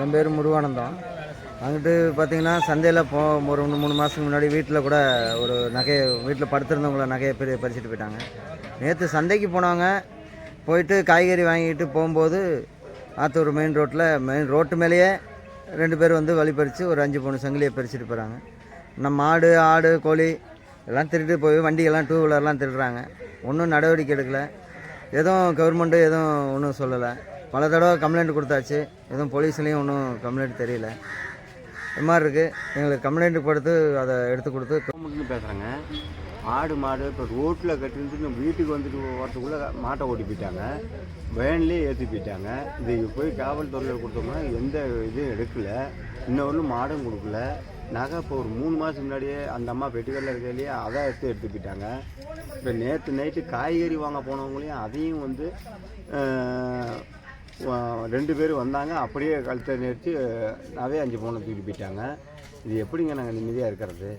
என் பேர் முருகானந்தம். அங்கிட்டு பார்த்தீங்கன்னா சந்தையில் போ ஒரு ரெண்டு மூணு மாதத்துக்கு முன்னாடி வீட்டில் கூட ஒரு நகையை வீட்டில் படுத்திருந்தவங்கள நகையை பெரிய பறிச்சுட்டு போயிட்டாங்க. நேற்று சந்தைக்கு போனவங்க போயிட்டு காய்கறி வாங்கிட்டு போகும்போது ஆத்தூர் மெயின் ரோட்டில் மெயின் ரோட்டு மேலேயே ரெண்டு பேர் வந்து வழி பறித்து ஒரு அஞ்சு பவுன் சங்கிலியை பறிச்சுட்டு போகிறாங்க நம்ம மாடு ஆடு கோழி எல்லாம் திருட்டு போய் வண்டிகள்லாம் டூ வீலர்லாம் திருடுறாங்க. ஒன்றும் நடவடிக்கை எடுக்கலை. எதுவும் கவர்மெண்ட்டு எதுவும் ஒன்றும் சொல்லலை. பல தடவை கம்ப்ளைண்ட் கொடுத்தாச்சு. எதுவும் போலீஸ்லேயும் ஒன்றும் கம்ப்ளைண்ட் தெரியல. இது மாதிரி இருக்குது எங்களுக்கு கம்ப்ளைண்ட் கொடுத்து அதை எடுத்து கொடுத்து கவர்மெண்ட்னு பேசுகிறாங்க ஆடு மாடு இப்போ ரோட்டில் கட்டிட்டு வீட்டுக்கு வந்துட்டு வரத்துக்குள்ளே மாட்டை ஓட்டி போயிட்டாங்க. வேன்லேயே ஏற்றி போயிட்டாங்க. இது போய் காவல்துறையில் கொடுத்தோம்னா எந்த இதுவும் எடுக்கலை. இன்னொரு மாடும் கொடுக்கல. நகை இப்போ ஒரு மூணு மாதத்துக்கு முன்னாடியே அந்த அம்மா பெட்டிக்கல்ல இருக்கையிலேயே அதை எடுத்து எடுத்து போயிட்டாங்க இப்போ நேற்று நைட்டு காய்கறி வாங்க போனவங்களையும் அதையும் வந்து ரெண்டு பேர் வந்தாங்க. அப்படியே கழுத்தை நிறுத்தி நகையை அஞ்சு பவுனை தூக்கி போயிட்டாங்க. இது எப்படிங்க நாங்கள் நிம்மதியாக இருக்கிறது?